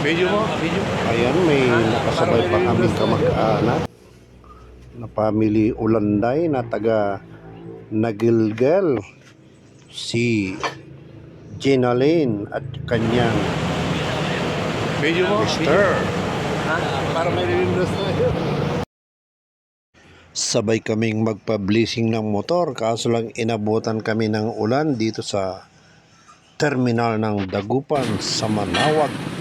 Video mo, video. Ayan, may nakasabay pa kaming kamag-anak na family Ulanday na taga Nagilgel si Ginaline at kanyang Video mo, mister. Para may rindos tayo. Sabay kaming magpa-blessing ng motor kaso lang inabutan kami ng ulan dito sa terminal ng Dagupan sa Manawag.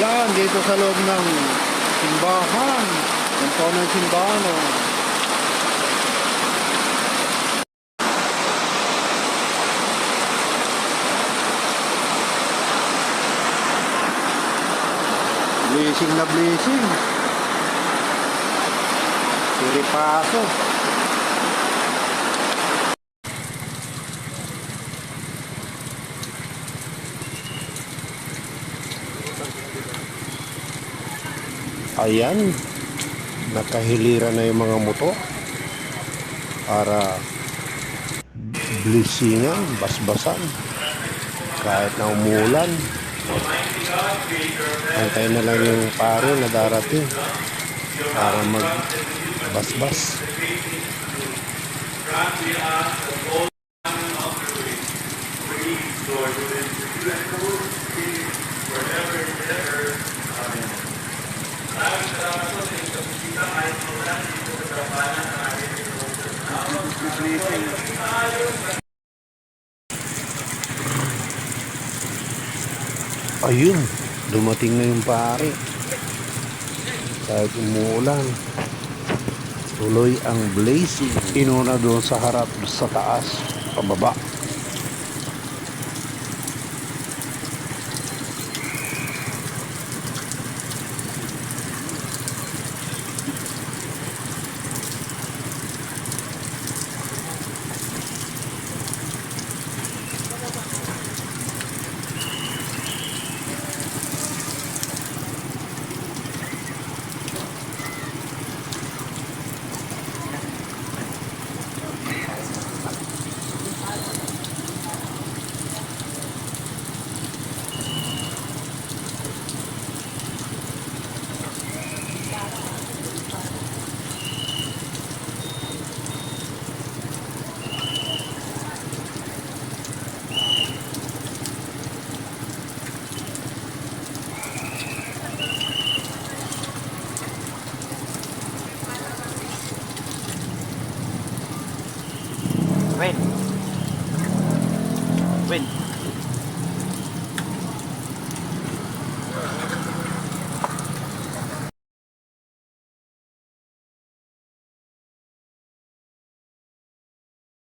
Ulan dito sa loob ng simbahan. Ang taon ng simbahan. Oh. Blessing na blessing. Siripaso. Ayan. Nakahilira na yung mga motor para blessingan, basbasan. Kahit na umulan antay na lang yung pare na darating para magbasbas ayun dumating na yung pare. Kahit umuulan tuloy ang blazing. Inuna doon sa harap sa taas pababa Win. Win.